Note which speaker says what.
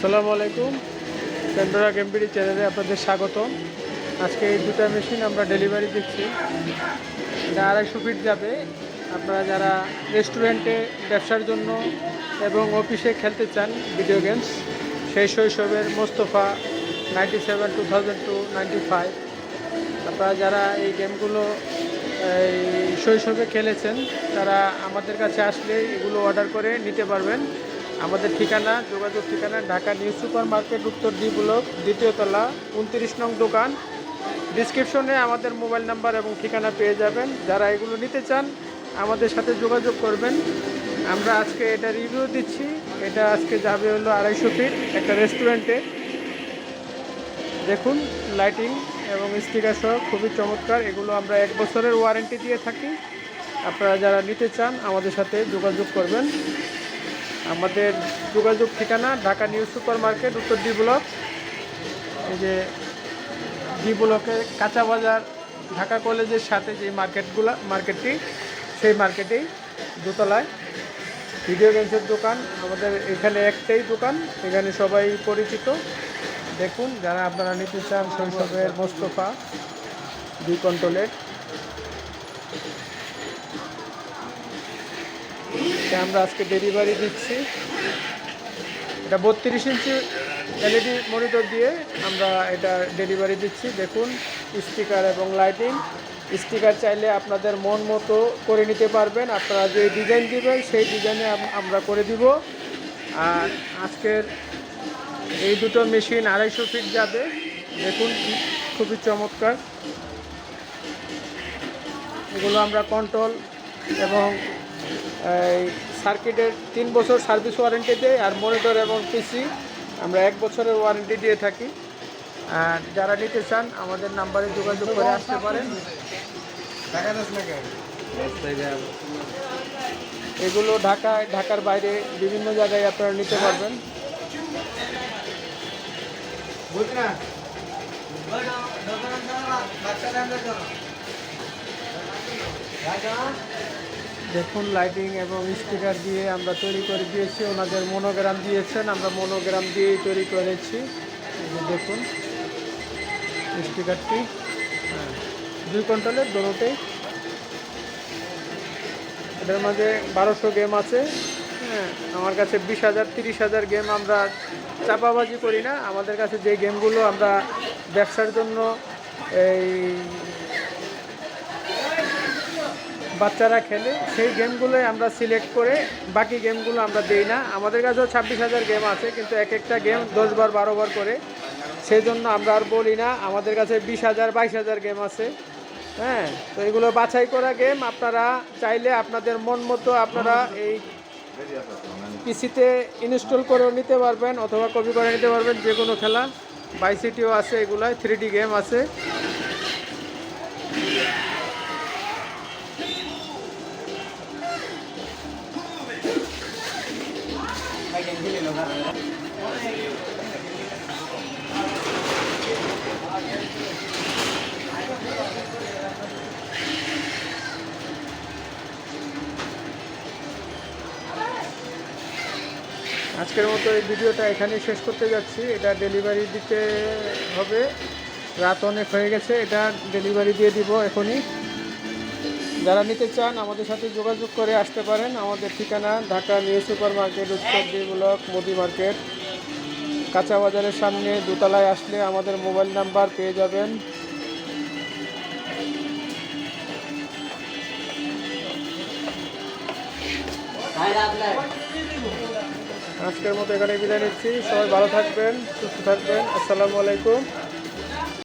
Speaker 1: আসসালামু আলাইকুম। Pandora GameBD চ্যানেলে আপনাদের স্বাগত আজকে এই দুটো মেশিন আমরা ডেলিভারি দিচ্ছি। এটা আড়াইশো ফিট যাবে। আপনারা যারা রেস্টুরেন্টে ব্যবসার জন্য এবং অফিসে খেলতে চান ভিডিও গেমস সেই শৈশবের Mostafa ninety seven two thousand to ninety five আপনারা যারা এই গেমগুলো এই শৈশবে খেলেছেন, তারা আমাদের কাছে আসলে এগুলো অর্ডার করে নিতে পারবেন। আমাদের ঠিকানা, যোগাযোগ ঠিকানা, ঢাকা নিউ সুপার মার্কেট, উত্তর ডি ব্লক, দ্বিতীয় তলা, উনত্রিশ নং দোকান। ডিসক্রিপশনে আমাদের মোবাইল নাম্বার এবং ঠিকানা পেয়ে যাবেন। যারা এগুলো নিতে চান, আমাদের সাথে যোগাযোগ করবেন। আমরা আজকে এটা রিভিউ দিচ্ছি। এটা আজকে যাবে হলো আড়াইশো ফিট একটা রেস্টুরেন্টে দেখুন লাইটিং এবং স্টিকার সহ খুবই চমৎকার। এগুলো আমরা এক বছরের ওয়ারেন্টি দিয়ে থাকি। আপনারা যারা নিতে চান, আমাদের সাথে যোগাযোগ করবেন। আমাদের যোগাযোগ ঠিকানা ঢাকা নিউ সুপার মার্কেট উত্তর ডি ব্লক। এই যে ডি ব্লকে কাঁচা বাজার, ঢাকা কলেজের সাথে যে মার্কেটগুলো, মার্কেটটি, সেই মার্কেটেই দোতলায় ভিডিও গেমসের দোকান। আমাদের এখানে একটাই দোকান, এখানে সবাই পরিচিত। দেখুন, যারা আপনারা নিতে চান শৈশবের মোস্তফা, দুই কন্ট্রোলের আমরা আজকে ডেলিভারি দিচ্ছি। এটা বত্রিশ ইঞ্চি এলইডি মনিটর দিয়ে আমরা এটা ডেলিভারি দিচ্ছি। দেখুন স্টিকার এবং লাইটিং স্টিকার চাইলে আপনাদের মন মতো করে নিতে পারবেন। আপনারা যে ডিজাইন দিবেন, সেই ডিজাইনে আমরা করে দিব। আর আজকের এই দুটো মেশিন আড়াইশো ফিট যাবে। দেখুন, খুবই চমৎকার। এগুলো আমরা কন্ট্রোল এবং সার্কিটের তিন বছর সার্ভিস ওয়ারেন্টি দেয় আর মনিটর এবং পিসি আমরা এক বছরের ওয়ারেন্টি দিয়ে থাকি। আর যারা নিতে চান, আমাদের নাম্বারে যোগাযোগ করে আসতে পারেন। এগুলো ঢাকায় ঢাকার বাইরে বিভিন্ন জায়গায় আপনারা নিতে পারবেন। দেখুন লাইটিং এবং স্টিকার দিয়ে আমরা তৈরি করে দিয়েছি। ওনাদের মনোগ্রাম দিয়েছেন আমরা মনোগ্রাম দিয়েই তৈরি করেছি। দেখুন স্টিকারটি হ্যাঁ, দুই কন্ট্রোলের দোনোটাই এটার মাঝে বারোশো গেম আছে। হ্যাঁ আমার কাছে বিশ হাজার তিরিশ হাজার গেম আমরা চাপাবাজি করি না। আমাদের কাছে যে গেমগুলো আমরা ব্যবসার জন্য এই বাচ্চারা খেলে, সেই গেমগুলোই আমরা সিলেক্ট করে বাকি গেমগুলো আমরা দেই না। আমাদের কাছেও ছাব্বিশ হাজার গেম আছে, কিন্তু এক একটা গেম দশ বার বারো বার করে। সেই জন্য আমরা আর বলি না, আমাদের কাছে বিশ হাজার, বাইশ হাজার গেম আছে। হ্যাঁ তো এগুলো বাছাই করা গেম আপনারা চাইলে আপনাদের মন মতো আপনারা এই পিসিতে ইনস্টল করেও নিতে পারবেন, অথবা কপি করে নিতে পারবেন যে কোনো খেলা বাইসিটিও আছে এগুলায় থ্রি গেম আছে। আজকের মতো এই ভিডিওটা এখানেই শেষ করতে যাচ্ছি। এটা ডেলিভারি দিতে হবে। রাত অনেক হয়ে গেছে, এটা ডেলিভারি দিয়ে দিব এখনই। যারা নিতে চান, আমাদের সাথে যোগাযোগ করে আসতে পারেন। আমাদের ঠিকানা ঢাকা নিউ সুপার মার্কেট উত্তর ব্লক, মোদি মার্কেট। কাঁচা বাজারের সামনে দোতলায় আসলে আমাদের মোবাইল নাম্বার পেয়ে যাবেন। আজকের মতো এখানে বিদায় নিচ্ছি। সবাই ভালো থাকবেন সুস্থ থাকবেন। আসসালামু আলাইকুম।